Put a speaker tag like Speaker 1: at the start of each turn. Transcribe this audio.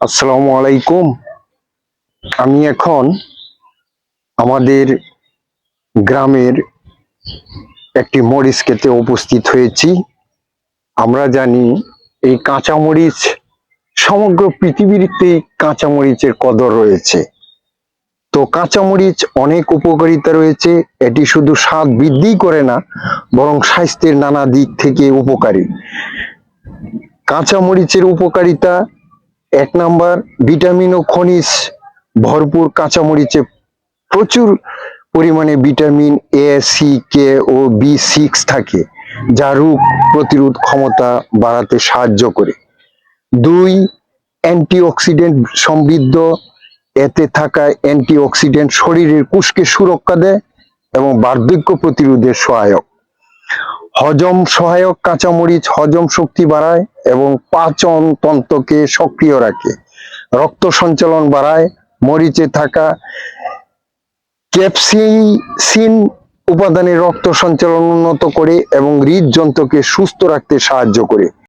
Speaker 1: আসসালামু আলাইকুম। আমি এখন আমাদের গ্রামের একটি মরিচ খেতে উপস্থিত হয়েছি। আমরা জানি এই কাঁচামরিচ, সমগ্র পৃথিবীতে কাঁচামরিচের কদর রয়েছে। তো কাঁচামরিচ অনেক উপকারিতা রয়েছে, এটি শুধু স্বাদ বৃদ্ধি করে না, বরং স্বাস্থ্যের নানা দিক থেকে উপকারী। কাঁচামরিচের উপকারিতা এক নাম্বার, ভিটামিন ও খনিজ ভরপুর কাঁচামরিচে প্রচুর পরিমাণে ভিটামিন এ সি কে ও বি সিক্স থাকে, যা রোগ প্রতিরোধ ক্ষমতা বাড়াতে সাহায্য করে। দুই, অ্যান্টিঅক্সিডেন্ট সমৃদ্ধ, এতে থাকা অ্যান্টিঅক্সিডেন্ট শরীরের কোষকে সুরক্ষা দেয় এবং বার্ধক্য প্রতিরোধে সহায়ক। হজম সহায়ক কাঁচামরিচ হজম শক্তি বাড়ায় এবং পাচন তন্ত্রকে সক্রিয় রাখে। রক্ত সঞ্চালন বাড়ায়, মরিচে থাকা ক্যাপসিসিন উপাদানে রক্ত সঞ্চালন উন্নত করে এবং হৃদযন্ত্রকে সুস্থ রাখতে সাহায্য করে।